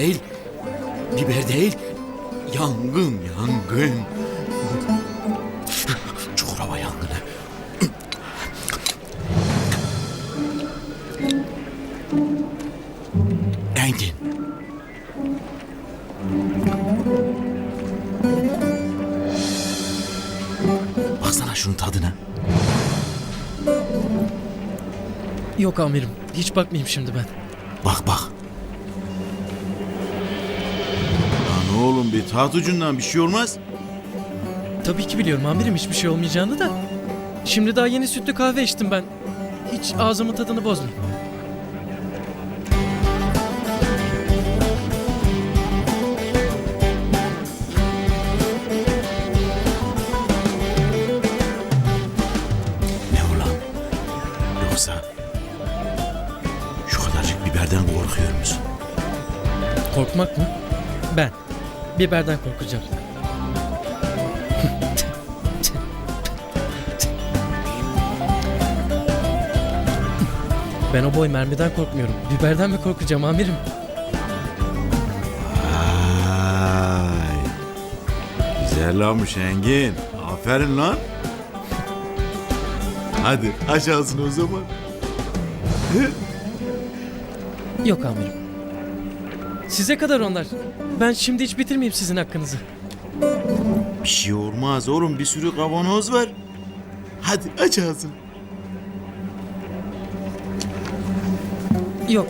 değil. Biber değil. Yangın, yangın. Çukurova yangını. Engin. Baksana şunun tadına. Yok amirim. Hiç bakmayayım şimdi ben. Bak bak. Lan tat ucundan bir şey olmaz. Tabii ki biliyorum amirim hiçbir şey olmayacağını da. Şimdi daha yeni sütlü kahve içtim ben. Hiç ağzımın tadını bozmayayım. Ne ulan? Yoksa şu kadarcık biberden korkuyor musun? Korkmak mı? Ben. Biberden korkacağım. Ben o boy mermiden korkmuyorum. Biberden mi korkacağım amirim? Ay. Güzel olmuş Engin. Aferin lan. Hadi aç ağzını o zaman. Yok amirim. Size kadar onlar. Ben şimdi hiç bitirmeyeyim sizin hakkınızı. Bir şey olmaz oğlum bir sürü kavanoz var. Hadi aç ağzını. Yok.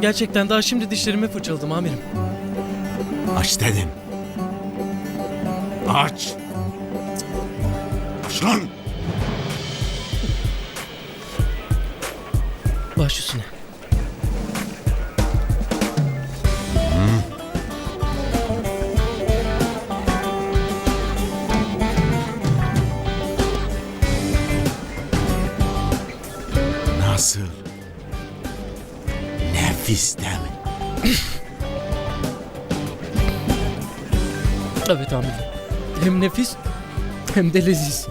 Gerçekten daha şimdi dişlerimi fırçaladım amirim. Aç dedim. Aç. Aç lan. Baş üstüne. Nasıl? Nefis değil mi? Evet amirim. Hem nefis hem de leziz.